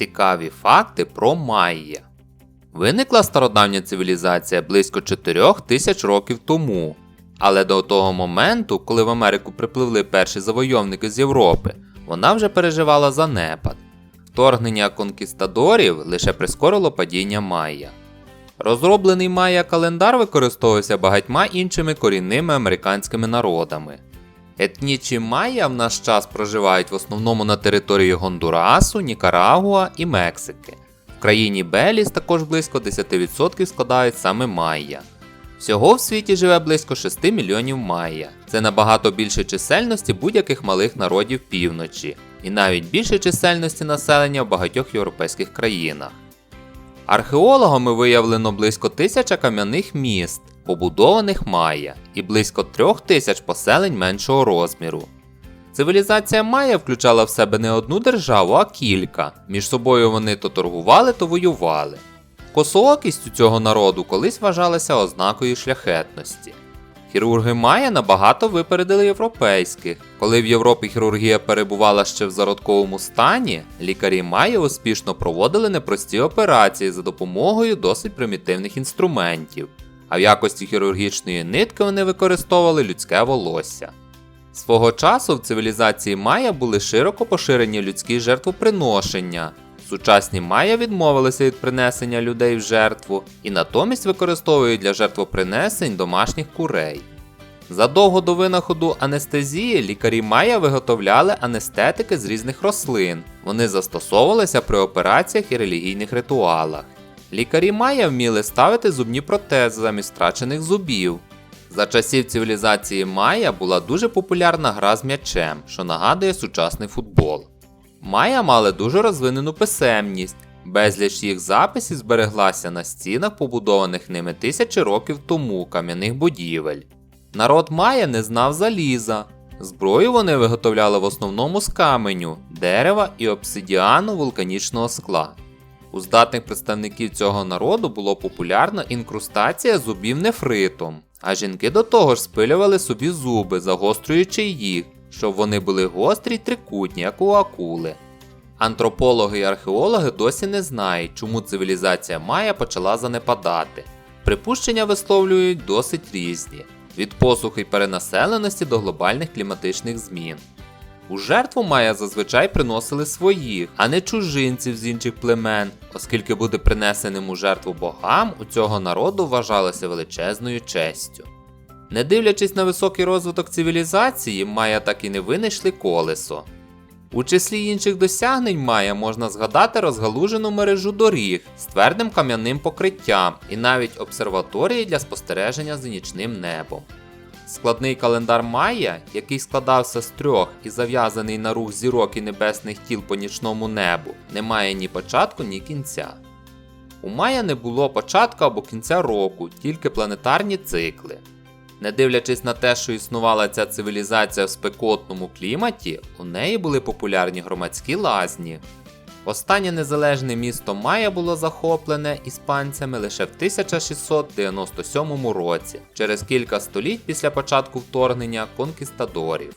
Цікаві факти про Майя. Виникла стародавня цивілізація близько 4 тисяч років тому. Але до того моменту, коли в Америку припливли перші завойовники з Європи, вона вже переживала занепад. Вторгнення конкістадорів лише прискорило падіння Майя. Розроблений Майя календар використовувався багатьма іншими корінними американськими народами. Етнічні майя в наш час проживають в основному на території Гондурасу, Нікарагуа і Мексики. В країні Беліс також близько 10% складають саме майя. Всього в світі живе близько 6 мільйонів майя. Це набагато більше чисельності будь-яких малих народів півночі, і навіть більше чисельності населення в багатьох європейських країнах. Археологами виявлено близько тисяча кам'яних міст, побудованих майя, і близько трьох тисяч поселень меншого розміру. Цивілізація Майя включала в себе не одну державу, а кілька. Між собою вони то торгували, то воювали. Косоокість у цього народу колись вважалася ознакою шляхетності. Хірурги Майя набагато випередили європейських. Коли в Європі хірургія перебувала ще в зародковому стані, лікарі Майя успішно проводили непрості операції за допомогою досить примітивних інструментів, а в якості хірургічної нитки вони використовували людське волосся. Свого часу в цивілізації Майя були широко поширені людські жертвоприношення. Сучасні майя відмовилися від принесення людей в жертву і натомість використовують для жертвопринесень домашніх курей. Задовго до винаходу анестезії лікарі майя виготовляли анестетики з різних рослин. Вони застосовувалися при операціях і релігійних ритуалах. Лікарі майя вміли ставити зубні протези замість втрачених зубів. За часів цивілізації Майя була дуже популярна гра з м'ячем, що нагадує сучасний футбол. Майя мали дуже розвинену писемність, безліч їх записів збереглася на стінах, побудованих ними тисячі років тому кам'яних будівель. Народ Майя не знав заліза. Зброю вони виготовляли в основному з каменю, дерева і обсидіану вулканічного скла. У здатних представників цього народу було популярна інкрустація зубів нефритом, а жінки до того ж спилювали собі зуби, загострюючи їх, щоб вони були гострі й трикутні, як у акули. Антропологи і археологи досі не знають, чому цивілізація Майя почала занепадати. Припущення висловлюють досить різні: від посухи перенаселеності до глобальних кліматичних змін. У жертву Майя зазвичай приносили своїх, а не чужинців з інших племен, оскільки бути принесеним у жертву богам у цього народу вважалося величезною честю. Не дивлячись на високий розвиток цивілізації, Майя так і не винайшли колесо. У числі інших досягнень Майя можна згадати розгалужену мережу доріг з твердим кам'яним покриттям і навіть обсерваторії для спостереження за нічним небом. Складний календар Майя, який складався з трьох і зав'язаний на рух зірок і небесних тіл по нічному небу, не має ні початку, ні кінця. У Майя не було початку або кінця року, тільки планетарні цикли. Не дивлячись на те, що існувала ця цивілізація в спекотному кліматі, у неї були популярні громадські лазні. Останнє незалежне місто Майя було захоплене іспанцями лише в 1697 році, через кілька століть після початку вторгнення конкістадорів.